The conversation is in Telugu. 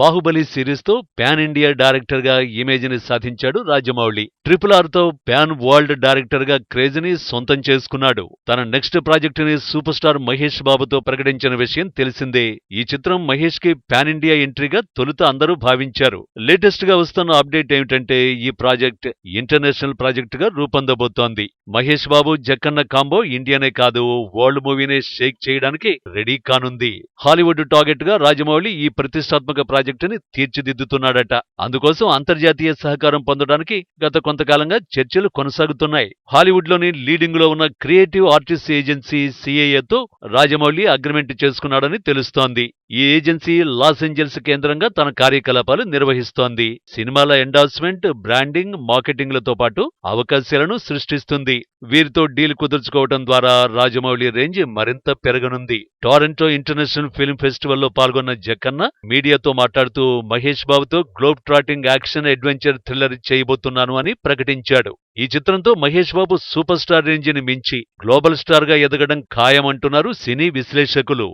బాహుబలి సిరీస్తో ప్యాన్ ఇండియా డైరెక్టర్గా సాధించాడు రాజమౌళి. ట్రిపుల్ ఆర్తో ప్యాన్ వరల్డ్ డైరెక్టర్గా క్రేజ్ని సొంతం చేసుకున్నాడు. తన నెక్స్ట్ ప్రాజెక్టుని సూపర్ స్టార్ మహేష్ బాబుతో ప్రకటించిన విషయం తెలిసిందే. ఈ చిత్రం మహేష్కి ప్యాన్ ఇండియా ఎంట్రీగా తొలుత అందరూ భావించారు. లేటెస్ట్గా వస్తున్న అప్డేట్ ఏమిటంటే ఈ ప్రాజెక్ట్ ఇంటర్నేషనల్ ప్రాజెక్ట్గా రూపొందబోతోంది. మహేష్ బాబు జక్కన్న కాంబో ఇండియానే కాదు వరల్డ్ మూవీనే షేక్ చేయడానికి రెడీ కానుంది. హాలీవుడ్ టార్గెట్గా రాజమౌళి ఈ ప్రతిష్టాత్మక ప్రాజెక్ట్ ప్రాజెక్టుని తీర్చిదిద్దుతున్నాడట. అందుకోసం అంతర్జాతీయ సహకారం పొందడానికి గత కొంతకాలంగా చర్చలు కొనసాగుతున్నాయి. హాలీవుడ్లోని ఉన్న క్రియేటివ్ ఆర్టిస్ట్ ఏజెన్సీ సిఏఏతో రాజమౌళి అగ్రిమెంట్ చేసుకున్నాడని తెలుస్తోంది. ఈ ఏజెన్సీ లాస్ ఏంజల్స్ కేంద్రంగా తన కార్యకలాపాలు నిర్వహిస్తోంది. సినిమాల ఎండార్స్మెంట్ బ్రాండింగ్ మార్కెటింగ్లతో పాటు అవకాశాలను సృష్టిస్తుంది. వీరితో డీల్ కుదుర్చుకోవడం ద్వారా రాజమౌళి రేంజ్ మరింత పెరగనుంది. టొరంటో ఇంటర్నేషనల్ ఫిల్మ్ ఫెస్టివల్లో పాల్గొన్న జక్కన్న మీడియాతో మాట్లాడుతూ మహేష్ బాబుతో globe trotting action adventure thriller చేయబోతున్నాను అని ప్రకటించాడు. ఈ చిత్రంతో మహేష్ బాబు సూపర్ స్టార్ రేంజ్ని మించి గ్లోబల్ స్టార్గా ఎదగడం ఖాయమంటున్నారు సినీ విశ్లేషకులు.